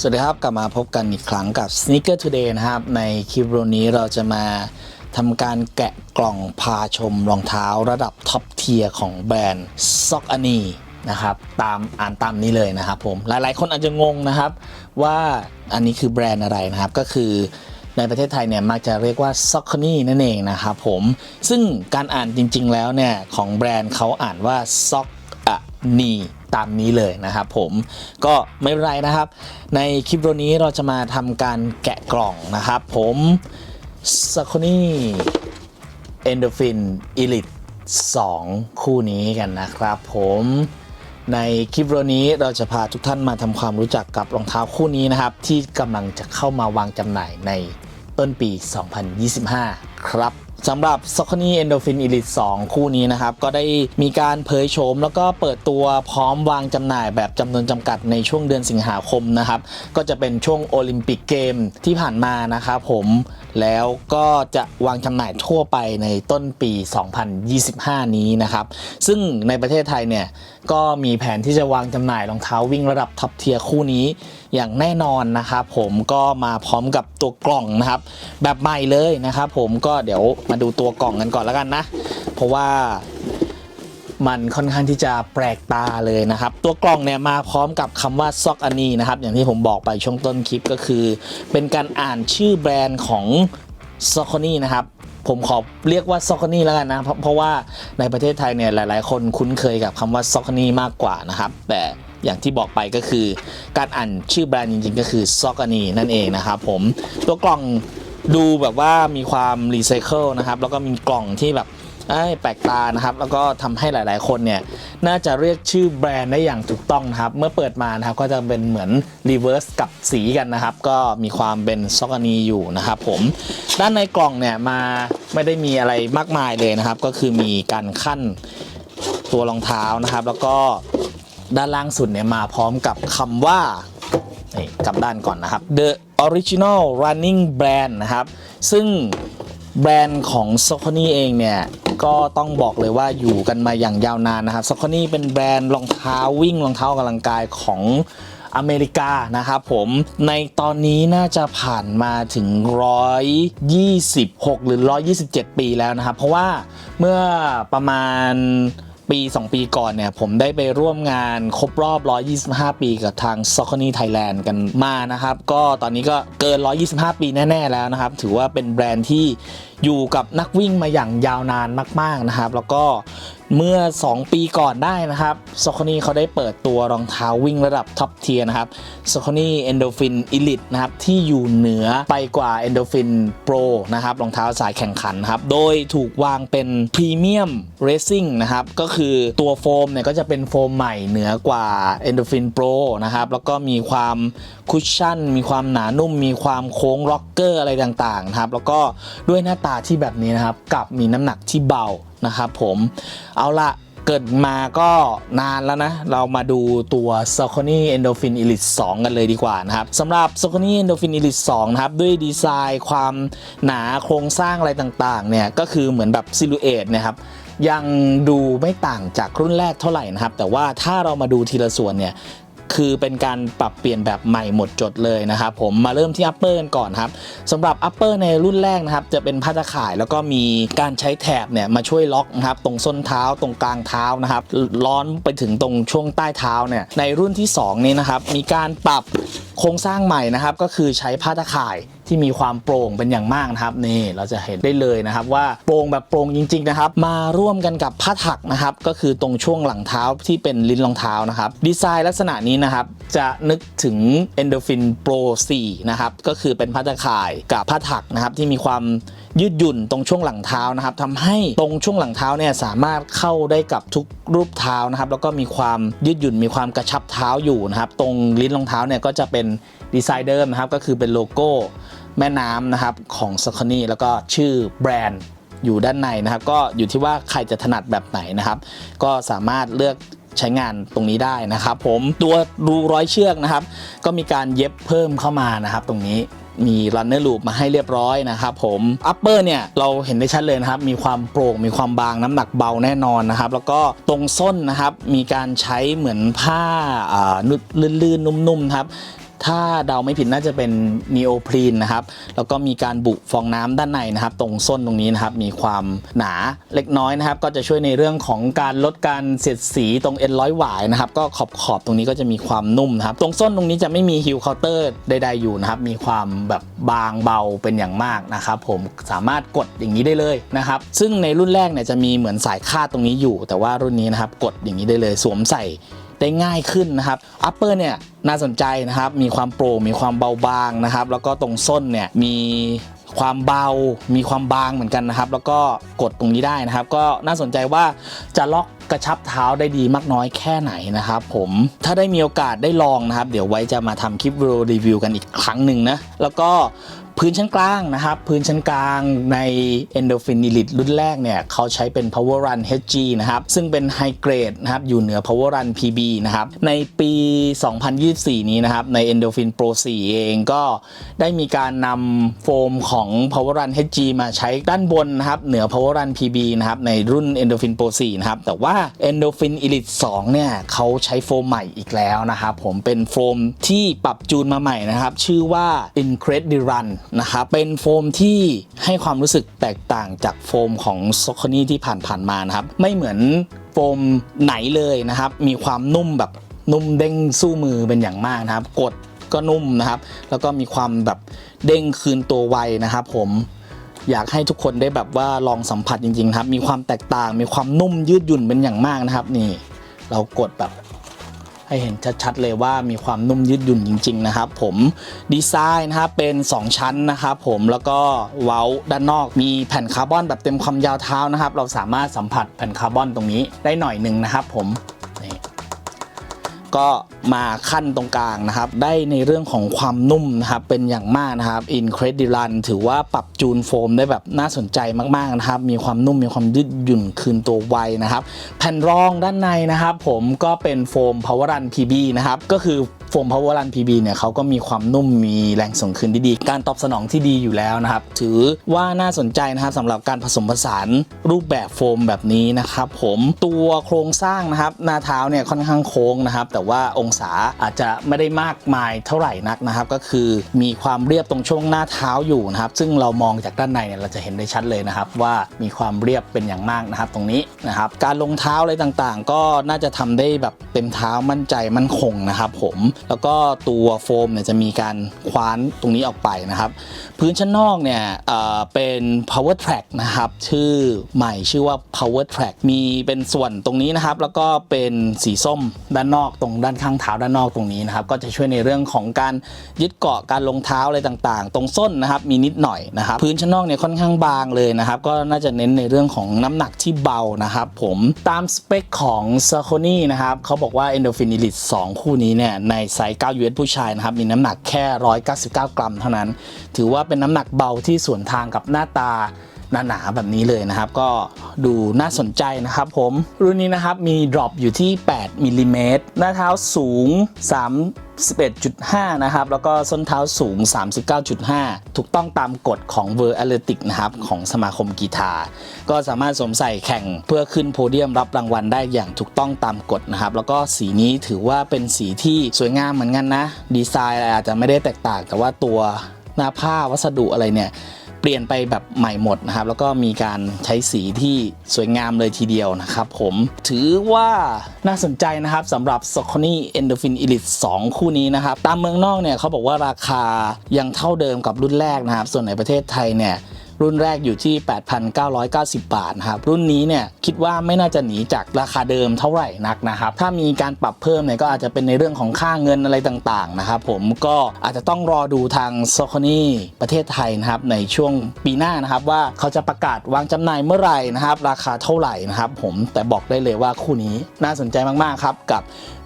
สวัสดีครับ กลับมาพบกันอีกครั้งกับ Sneaker Today นะครับ ในคลิปวิดีโอนี้เราจะมาทำการแกะกล่องพาชมรองเท้าระดับท็อปเทียร์ของแบรนด์ s o c อ n นีนะครับตามอ่านตามนี้เลยนะครับผม หลายๆ คนอาจจะงงนะครับ ว่าอันนี้คือแบรนด์อะไรนะครับ ก็คือในประเทศไทยเนี่ยมักจะเรียกว่า s o c อ n นีนั่นเองนะครับผม ซึ่งการอ่านจริงๆแล้วเนี่ยของแบรนด์เขาอ่านว่า s o c อ n นี ตามนี้เลยนะครับผมก็ไม่เป็นไรนะครับ ในคลิปวิดีโอนี้เราจะมาทำการแกะกล่องนะครับผม s a c o n y Endorphin Elite 2 คู่นี้กันนะครับผมในคลิปวิดีโอนี้เราจะพาทุกท่านมาทำความรู้จักกับรองเท้าคู่นี้นะครับ ที่กำลังจะเข้ามาวางจำหน่ายในต้นปี 2025 ครับ สำหรับ s o c o n y Endorphin Elite 2 คู่นี้นะครับ ก็ได้มีการเผยโฉมแล้วก็เปิดตัวพร้อมวางจำหน่ายแบบจำนวนจำกัดในช่วงเดือนสิงหาคมนะครับ ก็จะเป็นช่วงโอลิมปิกเกมที่ผ่านมานะครับผมแล้วก็จะวางจำหน่ายทั่วไปในต้นปี 2025 นี้นะครับ ซึ่งในประเทศไทยเนี่ยก็มีแผนที่จะวางจำหน่ายรองเท้าวิ่งระดับท็อปเทียร์คู่นี้อย่างแน่นอนนะครับผมก็มาพร้อมกับตัวกล่องนะครับ แบบใหม่เลยนะครับผมก็เดี๋ยวมาดูตัวกล่องกันก่อนแล้วกันนะ เพราะว่า มันค่อนข้างที่จะแปลกตาเลยนะครับ ตัวกล่องเนี่ยมาพร้อมกับคำว่าซอกอันนีนะครับ อย่างที่ผมบอกไปช่วงต้นคลิปก็คือ เป็นการอ่านชื่อแบรนด์ของซอกอนี่นะครับผมขอเรียกว่าซอกอนี่แล้วกันนะเพราะเพราะว่าในประเทศไทยเนี่ยหลาย ๆ คนคุ้นเคยกับคำว่าซอกอนี่มากกว่านะครับ แต่อย่างที่บอกไปก็คือ การอ่านชื่อแบรนด์จริง ๆ ก็คือซอกอนีนั่นเองนะครับผมตัวกล่องดูแบบว่ามีความรีไซเคิลนะครับ แล้วก็มีกล่องที่แบบ เอ้แปลกตานะครับ แล้วก็ทำให้หลายๆ คนเนี่ยน่าจะเรียกชื่อแบรนด์ได้อย่างถูกต้องนะครับ เมื่อเปิดมานะครับก็จะเป็นเหมือนรีเวิร์สกับสีกันนะครับ ก็มีความเป็นซอกานีอยู่นะครับผมด้านในกล่องเนี่ยมาไม่ได้มีอะไรมากมายเลยนะครับ ก็คือมีการขั้นตัวรองเท้านะครับ แล้วก็ด้านล่างสุดเนี่ยมาพร้อมกับคำว่า กลับด้านก่อนนะครับ The Original Running Brand นะครับ ซึ่งแบรนด์ของ s o c o n y เองเนี่ย ก็ต้องบอกเลยว่าอยู่กันมาอย่างยาวนานนะครับ s o c o n y เป็นแบรนด์รองเท้าวิ่งรองเท้ากกำลังกายของอเมริกานะครับผมในตอนนี้น่าจะผ่านมาถึง 126 หรือ 127 ปีแล้วนะครับ เพราะว่าเมื่อประมาณ ปี 2 ปีก่อนเนี่ย ผมได้ไปร่วมงานครบรอบ 125 ปีกับทาง s o c o n y Thailand กันมานะครับ ก็ตอนนี้ก็เกิน 125 ปีแน่ ๆ แล้วนะครับ ถือว่าเป็นแบรนด์ที่อยู่กับนักวิ่งมาอย่างยาวนานมาก ๆ นะครับ แล้วก็ เมื่อ 2 ปีก่อนได้นะครับ s o c o n y เขาได้เปิดตัวรองเท้าวิ่งระดับท็อปเทียร์นะครับ s o c o n y Endorphin Elite นะครับ ที่อยู่เหนือไปกว่า Endorphin Pro นะครับ รองเท้าสายแข่งขันครับ โดยถูกวางเป็น Premium Racing นะครับ ก็คือตัวโฟมเนี่ยก็จะเป็นโฟมใหม่เหนือกว่า Endorphin Pro นะครับ แล้วก็มีความคุชชั่น มีความหนานุ่ม มีความโค้งร็อกเกอร์อะไรต่างๆนะครับ แล้วก็ด้วยหน้าตาที่แบบนี้นะครับ กับมีน้ำหนักที่เบา นะครับผมเอาละเกิดมาก็นานแล้วนะ เรามาดูตัว s o c o n y Endorphin Elite 2 กันเลยดีกว่านะครับสำหรับ s o c o n y Endorphin Elite 2 นะครับ ด้วยดีไซน์ความหนาโครงสร้างอะไรต่างๆ เนี่ย ก็คือเหมือนแบบซิลูเอตนะครับยังดูไม่ต่างจากรุ่นแรกเท่าไหร่นะครับ แต่ว่าถ้าเรามาดูทีละส่วนเนี่ย คือเป็นการปรับเปลี่ยนแบบใหม่หมดจดเลยนะครับผมมาเริ่มที่ upper กันก่อนครับสำหรับ upper ในรุ่นแรกนะครับจะเป็นผ้าตะข่ายแล้วก็มีการใช้แถบเนี่ยมาช่วยล็อกนะครับตรงส้นเท้าตรงกลางเท้านะครับร้อนไปถึงตรงช่วงใต้เท้าเนี่ยในรุ่นที่2นี้นะครับมีการปรับโครงสร้างใหม่นะครับก็คือใช้ผ้าตะข่าย ที่มีความโปร่งเป็นอย่างมากนะครับนี่เราจะเห็นได้เลยนะครับว่าโปร่งแบบโปร่งจริง ๆนะครับ มาร่วมกันกับผ้าถักนะครับ ก็คือตรงช่วงหลังเท้าที่เป็นลิ้นรองเท้านะครับดีไซน์ลักษณะนี้นะครับจะนึกถึง Endorphin Pro 4นะครับก็คือเป็นผ้าตะข่ายกับผ้าถักนะครับที่มีความยืดหยุ่นตรงช่วงหลังเท้านะครับทำให้ตรงช่วงหลังเท้าเนี่ยสามารถเข้าได้กับทุกรูปเท้านะครับแล้วก็มีความยืดหยุ่นมีความกระชับเท้าอยู่นะครับตรงลิ้นรองเท้าเนี่ยก็จะเป็นดีไซน์เดิมนะครับก็คือเป็นโลโก้ แม่น้ำนะครับของ s o c o n y แล้วก็ชื่อแบรนด์อยู่ด้านในนะครับ ก็อยู่ที่ว่าใครจะถนัดแบบไหนนะครับ ก็สามารถเลือกใช้งานตรงนี้ได้นะครับ ผมตัวรูร้อยเชือกนะครับ ก็มีการเย็บเพิ่มเข้ามานะครับ ตรงนี้มี runner loop มาให้เรียบร้อยนะครับผม upper เนี่ยเราเห็นได้ชัดเลยนะครับ มีความโปร่ง มีความบางน้ำหนักเบาแน่นอนนะครับ แล้วก็ตรงส้นนะครับ มีการใช้เหมือนผ้าอ่าลื่นๆ นุ่มๆนะครับ ถ้าเดาไม่ผิดน่าจะเป็นนีโอพรีนนะครับ แล้วก็มีการบุฟองน้ำด้านในนะครับ ตรงส้นตรงนี้นะครับ มีความหนาเล็กน้อยนะครับ ก็จะช่วยในเรื่องของการลดการเสียดสีตรงเอ็นร้อยหวายนะครับ ก็ขอบขอบตรงนี้ก็จะมีความนุ่มนะครับ ตรงส้นตรงนี้จะไม่มีฮิลเคาน์เตอร์ใดๆอยู่นะครับ มีความแบบบางเบาเป็นอย่างมากนะครับผม สามารถกดอย่างนี้ได้เลยนะครับ ซึ่งในรุ่นแรกเนี่ยจะมีเหมือนสายคาดตรงนี้อยู่ แต่ว่ารุ่นนี้นะครับ กดอย่างนี้ได้เลย สวมใส่ได้ง่ายขึ้นนะครับ อัปเปอร์เนี่ย น่าสนใจนะครับ มีความโปร่ง มีความเบาบางนะครับ แล้วก็ตรงส้นเนี่ยมีความเบา มีความบางเหมือนกันนะครับ แล้วก็กดตรงนี้ได้นะครับ ก็น่าสนใจว่าจะล็อกกระชับเท้าได้ดีมากน้อยแค่ไหนนะครับผมถ้าได้มีโอกาสได้ลองนะครับ เดี๋ยวไว้จะมาทำคลิปวิดีโอรีวิวกันอีกครั้งหนึ่งนะ แล้วก็ พื้นชั้นกลางนะครับ พื้นชั้นกลางใน Endorphin Elite รุ่นแรกเนี่ยเขาใช้เป็น Power Run HG นะครับ ซึ่งเป็น High Grade นะครับ อยู่เหนือ Power Run PB นะครับ ในปี 2024 นี้นะครับ ใน Endorphin Pro 4 เองก็ได้มีการนำโฟมของ Power Run HG มาใช้ด้านบนนะครับ เหนือ Power Run PB นะครับ ในรุ่น Endorphin Pro 4 นะครับ แต่ว่า Endorphin Elite 2 เนี่ยเขาใช้โฟมใหม่อีกแล้วนะครับ ผมเป็นโฟมที่ปรับจูนมาใหม่นะครับ ชื่อว่า Incredible Run นะครับเป็นโฟมที่ให้ความรู้สึกแตกต่างจากโฟมของ s o c o n y ที่ผ่านๆมานะครับ ไม่เหมือนโฟมไหนเลยนะครับ มีความนุ่มแบบนุ่มเด้งสู้มือเป็นอย่างมากนะครับ กดก็นุ่มนะครับ แล้วก็มีความแบบเด้งคืนตัวไวนะครับ ผมอยากให้ทุกคนได้แบบว่าลองสัมผัสจริงๆครับ มีความแตกต่าง มีความนุ่มยืดหยุ่นเป็นอย่างมากนะครับ นี่ เรากดแบบ ให้เห็นชัดๆเลยว่ามีความนุ่มยืดหยุ่นจริง ๆ นะครับผมดีไซน์นะครับเป็น 2 ชั้นนะครับผมแล้วก็เว้าด้านนอกมีแผ่นคาร์บอนแบบเต็มความยาวเท้านะครับ เราสามารถสัมผัสแผ่นคาร์บอนตรงนี้ได้หน่อยหนึ่งนะครับผม ก็มาขั้นตรงกลางนะครับ ได้ในเรื่องของความนุ่มนะครับ เป็นอย่างมากนะครับ Incredilan ถือว่าปรับจูนโฟมได้แบบน่าสนใจมากๆนะครับ มีความนุ่มมีความยืดหยุ่นคืนตัวไวนะครับ แผ่นรองด้านในนะครับ ผมก็เป็นโฟม Power Run PB นะครับ ก็คือ โฟม Power Run PB เนี่ยเขาก็มีความนุ่มมีแรงส่งคืนที่ดี การตอบสนองที่ดีอยู่แล้วนะครับ ถือว่าน่าสนใจนะครับสำหรับการผสมผสานรูปแบบโฟมแบบนี้นะครับผมตัวโครงสร้างนะครับหน้าเท้าเนี่ยค่อนข้างโค้งนะครับ แต่ว่าองศาอาจจะไม่ได้มากมายเท่าไหร่นักนะครับ ก็คือมีความเรียบตรงช่วงหน้าเท้าอยู่นะครับ ซึ่งเรามองจากด้านในเนี่ยเราจะเห็นได้ชัดเลยนะครับ ว่ามีความเรียบเป็นอย่างมากนะครับ ตรงนี้นะครับการลงเท้าอะไรต่างๆ ก็น่าจะทำได้แบบเต็มเท้ามั่นใจมั่นคงนะครับผมแล้วก็ตัวโฟมเนี่ยจะมีการคว้านตรงนี้ออกไปนะครับ พื้นชั้นนอกเนี่ยเเป็น power track นะครับ ชื่อใหม่ชื่อว่า power track มีเป็นส่วนตรงนี้นะครับ แล้วก็เป็นสีส้มด้านนอกตรงด้านข้างเท้าด้านนอกตรงนี้นะครับ ก็จะช่วยในเรื่องของการยึดเกาะการลงเท้าอะไรต่างๆ ตรงส้นนะครับมีนิดหน่อยนะครับ พื้นชั้นนอกเนี่ยค่อนข้างบางเลยนะครับ ก็น่าจะเน้นในเรื่องของน้ำหนักที่เบานะครับผมตามสเปคของ s a c o n y นะครับเขาบอกว่า Endorphin Elite 2 คู่นี้เนี่ยในไซส์9 US ผู้ชายนะครับ มีน้ำหนักแค่ 199 กรัมเท่านั้น ถือว่าเป็นน้ำหนักเบาที่สวนทางกับหน้าตาหนาๆแบบนี้เลยนะครับ ก็ดูน่าสนใจนะครับผม รุ่นนี้นะครับมีดรอปอยู่ที่ 8มิลลิเมตรหน้าเท้าสูง 11.5 นะครับ แล้วก็ส้นเท้าสูง 39.5 ถูกต้องตามกฎของ v e r a t h l e t i c นะครับ ของสมาคมกีฬาก็สามารถสวมใส่แข่งเพื่อขึ้นโพเดียมรับรางวัลได้อย่างถูกต้องตามกฎนะครับ แล้วก็สีนี้ถือว่าเป็นสีที่สวยงามเหมือนกันนะ ดีไซน์อะไรอาจจะไม่ได้แตกต่าง แต่ว่าตัวหน้าผ้าวัสดุอะไรเนี่ย เปลี่ยนไปแบบใหม่หมดนะครับ แล้วก็มีการใช้สีที่สวยงามเลยทีเดียวนะครับผมถือว่าน่าสนใจนะครับสำหรับ s o c o n y Endorphin Elite 2 คู่นี้นะครับ ตามเมืองนอกเนี่ยเขาบอกว่าราคายังเท่าเดิมกับรุ่นแรกนะครับ ส่วนในประเทศไทยเนี่ย รุ่นแรกอยู่ที่ 8,990 บาทนะครับ รุ่นนี้เนี่ยคิดว่าไม่น่าจะหนีจากราคาเดิมเท่าไหร่นักนะครับ ถ้ามีการปรับเพิ่มเนี่ยก็อาจจะเป็นในเรื่องของค่าเงินอะไรต่างๆนะครับผมก็อาจจะต้องรอดูทาง s o c o n y ประเทศไทยนะครับในช่วงปีหน้านะครับว่าเขาจะประกาศวางจำหน่ายเมื่อไหร่นะครับ ราคาเท่าไหร่นะครับผมแต่บอกได้เลยว่าคู่นี้น่าสนใจมากๆครับกับ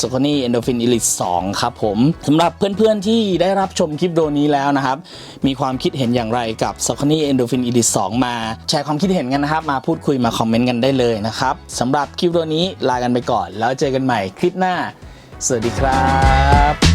s o c o n y Endorphin Elite 2 ครับผมสำหรับเพื่อนๆที่ได้รับชมคลิปโดนี้แล้วนะครับ มีความคิดเห็นอย่างไรกับ s o c o n y Endorphin Elite 2มาแชร์ความคิดเห็นกันนะครับ มาพูดคุยมาคอมเมนต์กันได้เลยนะครับสำหรับคลิปตัวนี้ลากันไปก่อน แล้วเจอกันใหม่คลิปหน้า สวัสดีครับ